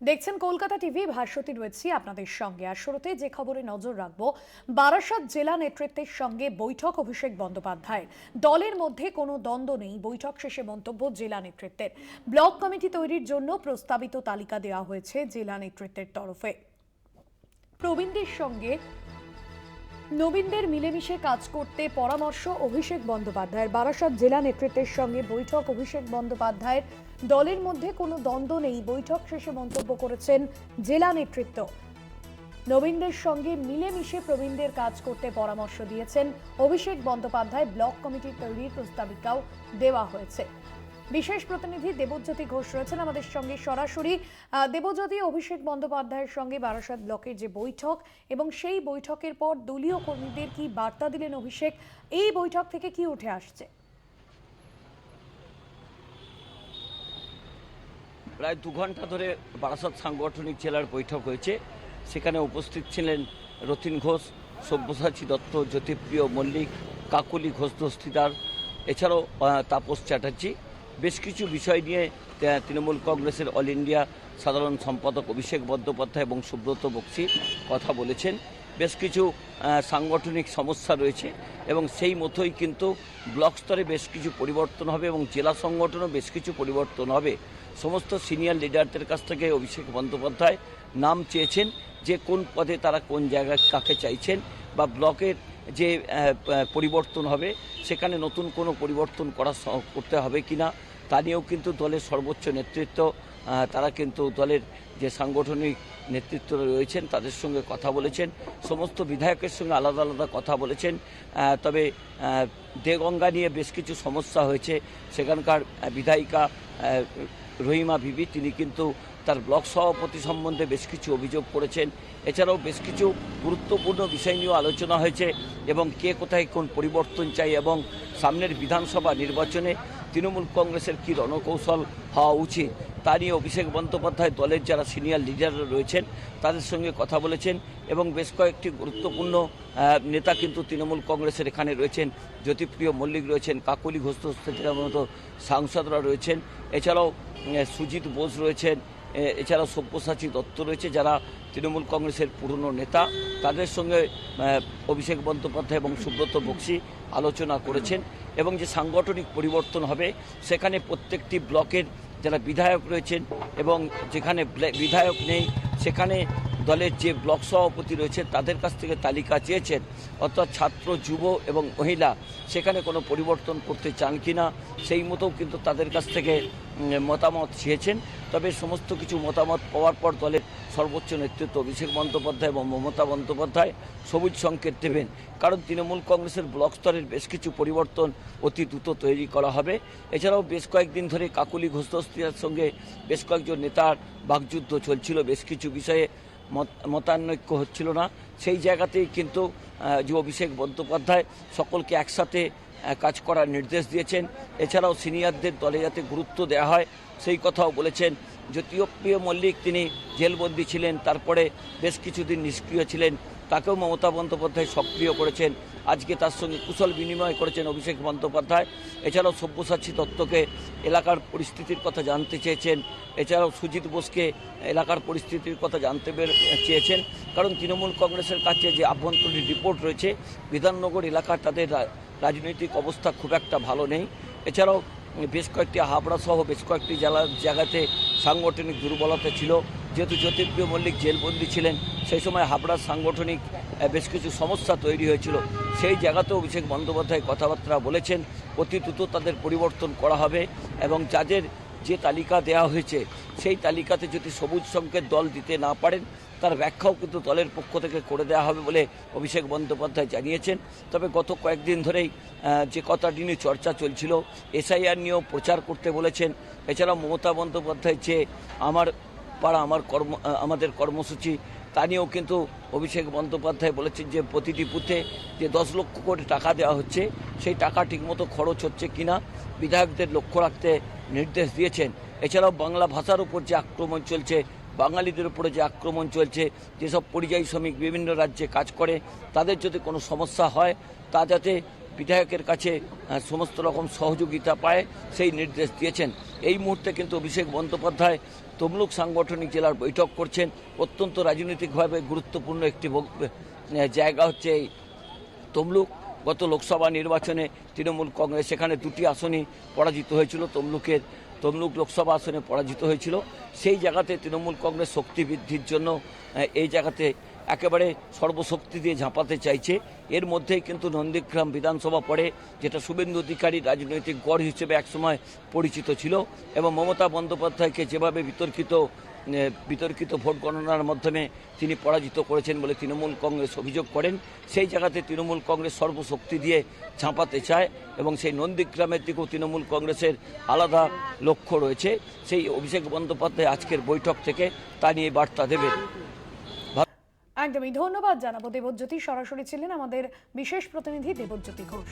দেখছেন কলকাতা টিভি, ভাস্বতী রয়েছি আপনাদের সঙ্গে। আর শুরুতে যে খবরে নজর রাখব, বারাসাত জেলা নেতৃত্বের সঙ্গে বৈঠক, অভিষেক বন্দ্যোপাধ্যায়ের দলের মধ্যে কোনো দ্বন্দ্ব নেই, বৈঠক শেষে মন্তব্য জেলা নেতৃত্বের। ব্লক কমিটি তৈরির জন্য প্রস্তাবিত তালিকা দেওয়া হয়েছে জেলা নেতৃত্বের তরফে। প্রবীণদের সঙ্গে নবীনদের মিলেমিশে কাজ করতে পরামর্শ অভিষেক বন্দ্যোপাধ্যায়ের। বারাসাত জেলা নেতৃত্বের সঙ্গে বৈঠক, অভিষেক বন্দ্যোপাধ্যায়ের। দলের মধ্যে কোনো দ্বন্দ্ব নেই, বৈঠক শেষে মন্তব্য করেছেন জেলা নেতৃত্ব। নবীনদের সঙ্গে মিলেমিশে প্রবীণদের কাজ করতে পরামর্শ দিয়েছেন অভিষেক বন্দ্যোপাধ্যায়। ব্লক কমিটি তৈরির প্রস্তাবিকাও দেওয়া হয়েছে। বিশেষ প্রতিনিধি দেবজ্যোতি ঘোষ রয়েছেন আমাদের সঙ্গে সরাসরি। দেবজ্যোতি, অভিষেক বন্দ্যোপাধ্যায়ের সঙ্গে বারাসাত ব্লকের যে বৈঠক এবং সেই বৈঠকের পর দলীয় কর্মীদের কি বার্তা দিলেন অভিষেক? এই বৈঠক থেকে কি উঠে আসছে? প্রায় দু ঘণ্টা ধরে বারাসাত সাংগঠনিক জেলার বৈঠক হয়েছে। সেখানে উপস্থিত ছিলেন রতিন ঘোষ, সব্যসাচী দত্ত, জ্যোতিপ্রিয় মল্লিক, কাকলি ঘোষ দস্তিদার। এছাড়াও তাপস চ্যাটার্জি বেশ কিছু বিষয় নিয়ে তৃণমূল কংগ্রেসের অল ইন্ডিয়া সাধারণ সম্পাদক অভিষেক বন্দ্যোপাধ্যায় এবং সুব্রত বক্সি কথা বলেছেন। বেশ কিছু সাংগঠনিক সমস্যা রয়েছে এবং সেই মতোই কিন্তু ব্লক স্তরে বেশ কিছু পরিবর্তন হবে এবং জেলা সংগঠনও বেশ কিছু পরিবর্তন হবে। সমস্ত সিনিয়র লিডারদের কাছ থেকে অভিষেক বন্দ্যোপাধ্যায় নাম চেয়েছেন যে কোন পদে তারা কোন জায়গায় কাকে চাইছেন বা ব্লকের যে পরিবর্তন হবে সেখানে নতুন কোনো পরিবর্তন করা করতে হবে কিনা তা নিয়েও কিন্তু দলের সর্বোচ্চ নেতৃত্ব তারা কিন্তু দলের যে সাংগঠনিক নেতৃত্ব রয়েছেন তাদের সঙ্গে কথা বলেছেন, সমস্ত বিধায়কের সঙ্গে আলাদা আলাদা কথা বলেছেন তবে দেগঙ্গা নিয়ে বেশ কিছু সমস্যা হয়েছে। সেখানকার বিধায়িকা রহিমা বিবি, তিনি কিন্তু তার ব্লক সভাপতি সম্বন্ধে বেশ কিছু অভিযোগ করেছেন। এছাড়াও বেশ কিছু গুরুত্বপূর্ণ বিষয় নিয়েও আলোচনা হয়েছে এবং কে কোথায় কোন পরিবর্তন চাই এবং সামনের বিধানসভা নির্বাচনে তৃণমূল কংগ্রেসের কী রণকৌশল হওয়া উচিত? তা নিয়ে অভিষেক বন্দ্যোপাধ্যায় দলের যারা সিনিয়র লিডাররা রয়েছেন, তাদের সঙ্গে কথা বলেছেন এবং বেশ কয়েকটি গুরুত্বপূর্ণ নেতা কিন্তু তৃণমূল কংগ্রেসের এখানে রয়েছেন। জ্যোতিপ্রিয় মল্লিক রয়েছেন, কাকলি ঘোষ মতো সাংসদরা রয়েছেন। এছাড়াও সুজিত বোস রয়েছেন এছাড়াও সব্যসাচী দত্ত রয়েছে, যারা তৃণমূল কংগ্রেসের পুরনো নেতা। তাদের সঙ্গে অভিষেক বন্দ্যোপাধ্যায় এবং সুব্রত বক্সি আলোচনা করেছেন। এবং যে সাংগঠনিক পরিবর্তন হবে, সেখানে প্রত্যেকটি ব্লকের যারা বিধায়ক রয়েছেন এবং যেখানে বিধায়ক নেই, সেখানে দলের যে ব্লক সভাপতি রয়েছে তাদের কাছ থেকে তালিকা চেয়েছেন। অর্থাৎ ছাত্র, যুব এবং মহিলা সেখানে কোনো পরিবর্তন করতে চান কিনা, সেই মতো কিন্তু তাদের কাছ থেকে মতামত চেয়েছেন। তবে সমস্ত কিছু মতামত পাওয়ার পর দলের সর্বোচ্চ নেতৃত্ব অভিষেক বন্দ্যোপাধ্যায় এবং মমতা বন্দ্যোপাধ্যায় সবুজ সংকেত দেবেন। কারণ তৃণমূল কংগ্রেসের ব্লক স্তরের বেশ কিছু পরিবর্তন অতি দ্রুত তৈরি করা হবে। এছাড়াও বেশ কয়েকদিন ধরে কাকুলি ঘোষদস্তির সঙ্গে বেশ কয়েকজন নেতার বাকযুদ্ধ চলছিল। বেশ কিছু বিষয়ে মতানৈক্য হচ্ছিল না। সেই জায়গাতেই কিন্তু যে অভিষেক বন্দ্যোপাধ্যায় সকলকে একসাথে কাজ করার নির্দেশ দিয়েছেন। এছাড়াও সিনিয়রদের দলে যাতে গুরুত্ব দেওয়া হয়, সেই কথাও বলেছেন। জ্যোতিপ্রিয় মল্লিক তিনি জেলবন্দি ছিলেন, তারপরে বেশ কিছুদিন নিষ্ক্রিয় ছিলেন তাকেও মমতা বন্দ্যোপাধ্যায় সক্রিয় করেছেন। আজকে তার সঙ্গে কুশল বিনিময় করেছেন অভিষেক বন্দ্যোপাধ্যায়। এছাড়াও সব্যসাচী দত্তকে এলাকার পরিস্থিতির কথা জানতে চেয়েছেন। এছাড়াও সুজিত বোসকে এলাকার পরিস্থিতির কথা জানতে চেয়েছেন। কারণ তৃণমূল কংগ্রেসের কাছে যে আভ্যন্তরীণ রিপোর্ট রয়েছে, বিধাননগর এলাকার তাদের রাজনৈতিক অবস্থা খুব একটা ভালো নেই। এছাড়াও বেশ কয়েকটি হাবড়া সহ বেশ কয়েকটি জেলা জায়গাতে সাংগঠনিক দুর্বলতা ছিল। যেহেতু জ্যোতিপ্রিয় মল্লিক জেলবন্দি ছিলেন, সেই সময় হাবড়ার সাংগঠনিক বেশ কিছু সমস্যা তৈরি হয়েছিল। সেই জায়গাতেও অভিষেক বন্দ্যোপাধ্যায় কথাবার্তা বলেছেন, অতি দ্রুত তাদের পরিবর্তন করা হবে এবং যাদের যে তালিকা দেয়া হয়েছে, সেই তালিকাতে যদি সবুজ সংকেত দল দিতে না পারেন তার ব্যাখ্যাও কিন্তু দলের পক্ষ থেকে করে দেওয়া হবে বলে অভিষেক বন্দ্যোপাধ্যায় জানিয়েছেন। তবে গত কয়েকদিন ধরেই যে কথাটি নিয়ে চর্চা চলছিল, এসআইআর নিয়েও প্রচার করতে বলেছেন। এছাড়াও মমতা বন্দ্যোপাধ্যায় যে আমার পাড়া, আমার কর্ম আমাদের কর্মসূচি, তা নিয়েও কিন্তু অভিষেক বন্দ্যোপাধ্যায় বলেছেন যে প্রতিটি বুথে যে দশ লক্ষ কোটি টাকা দেওয়া হচ্ছে, সেই টাকা ঠিকমতো খরচ হচ্ছে কিনা, বিধায়কদের লক্ষ্য রাখতে নির্দেশ দিয়েছেন। এছাড়াও বাংলা ভাষার উপর যে আক্রমণ চলছে বাঙালিদের উপরে যে আক্রমণ চলছে, যেসব পরিযায়ী শ্রমিক বিভিন্ন রাজ্যে কাজ করে, তাদের যদি কোনো সমস্যা হয়, তা যাতে বিধায়কের কাছে সমস্ত রকম সহযোগিতা পায়, সেই নির্দেশ দিয়েছেন। এই মুহূর্তে কিন্তু অভিষেক বন্দ্যোপাধ্যায় তমলুক সাংগঠনিক জেলার বৈঠক করছেন। অত্যন্ত রাজনৈতিকভাবে গুরুত্বপূর্ণ একটি জায়গা হচ্ছে এই তমলুক। গত লোকসভা নির্বাচনে তৃণমূল কংগ্রেস সেখানে দুটি আসনই পরাজিত হয়েছিল, তমলুকের, তমলুক লোকসভা আসনে পরাজিত হয়েছিল। সেই জায়গাতে তৃণমূল কংগ্রেস শক্তি বৃদ্ধির জন্য এই জায়গাতে একেবারে সর্বশক্তি দিয়ে ঝাঁপাতে চাইছে। এর মধ্যেই কিন্তু নন্দীগ্রাম বিধানসভা পড়ে, যেটা শুভেন্দু অধিকারী রাজনৈতিক গড় হিসেবে একসময় পরিচিত ছিল এবং মমতা বন্দ্যোপাধ্যায়কে যেভাবে বিতর্কিত বিতর্কিত ভোট গণনার মাধ্যমে তিনি পরাজিত করেছেন বলে তৃণমূল কংগ্রেস অভিযোগ করেন। সেই জায়গাতে তৃণমূল কংগ্রেস সর্বশক্তি দিয়ে ঝাঁপাতে চায় এবং সেই নন্দীগ্রামের দিকেও তৃণমূল কংগ্রেসের আলাদা লক্ষ্য রয়েছে। সেই অভিষেক বন্দ্যোপাধ্যায় আজকের বৈঠক থেকে তা নিয়ে বার্তা দেবেন। একদমই। ধন্যবাদ জানাব দেবজ্যোতি। সরাসরি ছিলেন আমাদের বিশেষ প্রতিনিধি দেবজ্যোতি ঘোষ।